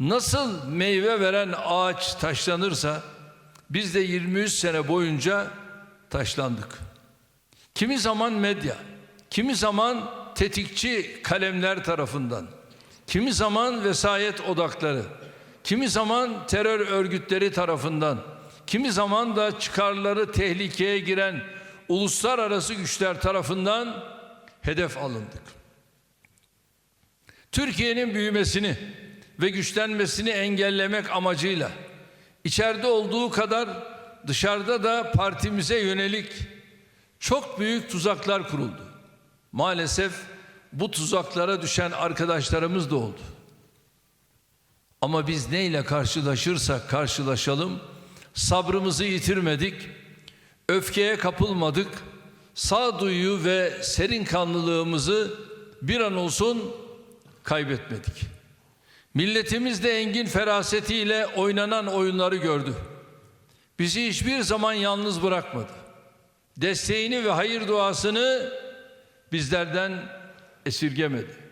Nasıl meyve veren ağaç taşlanırsa biz de 23 sene boyunca taşlandık. Kimi zaman medya, kimi zaman tetikçi kalemler tarafından, kimi zaman vesayet odakları, kimi zaman terör örgütleri tarafından, kimi zaman da çıkarları tehlikeye giren uluslararası güçler tarafından hedef alındık. Türkiye'nin büyümesini ve güçlenmesini engellemek amacıyla içeride olduğu kadar dışarıda da partimize yönelik çok büyük tuzaklar kuruldu. Maalesef bu tuzaklara düşen arkadaşlarımız da oldu. Ama biz neyle karşılaşırsak karşılaşalım sabrımızı yitirmedik, öfkeye kapılmadık, sağduyu ve serin kanlılığımızı bir an olsun kaybetmedik. Milletimiz de engin ferasetiyle oynanan oyunları gördü. Bizi hiçbir zaman yalnız bırakmadı. Desteğini ve hayır duasını bizlerden esirgemedi.